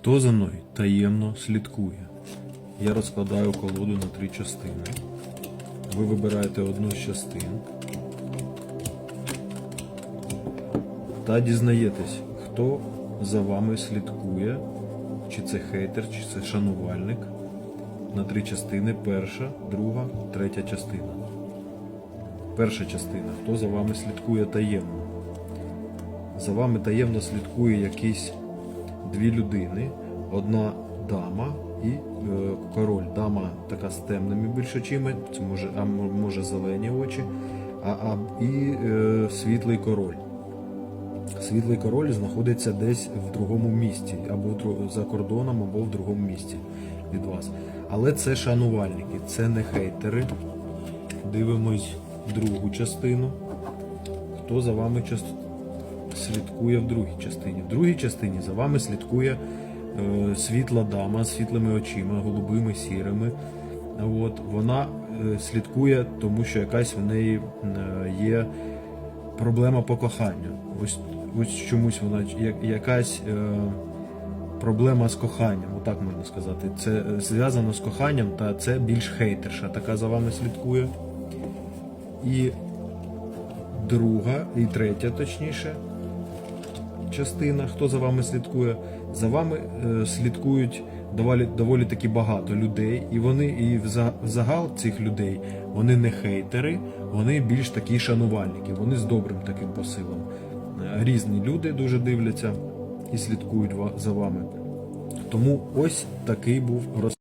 Хто за мною таємно слідкує? Я розкладаю колоду на три частини. Ви вибираєте одну з частин та дізнаєтесь, хто за вами слідкує, чи це хейтер, чи це шанувальник. На три частини. Перша, друга, третя частина. Перша частина. Хто за вами слідкує таємно? За вами таємно слідкує якісь дві людини, одна дама і е, король. Дама така з темними більш очима, це може, а може зелені очі, а, а і е, світлий король. Світлий король знаходиться десь в другому місці, або за кордоном, або в другому місці від вас. Але це шанувальники, це не хейтери. Дивимось другу частину. Хто за вами час... слідкує в другій частині? В другій частині за вами слідкує е, світла дама з світлими очима, голубими, сірими. От, вона е, слідкує, тому що якась в неї е, є проблема по коханню. Ось, ось чомусь вона я- якась е, проблема з коханням, отак можна сказати. Це е, зв'язано з коханням, та це більш хейтерша, така за вами слідкує. І друга, і третя, точніше, частина, хто за вами слідкує, за вами е, слідкують доволі, доволі таки багато людей, і вони і вза- загал цих людей вони не хейтери, вони більш такі шанувальники, вони з добрим таким посилом. Е, Різні люди дуже дивляться і слідкують за вами. Тому ось такий був роз.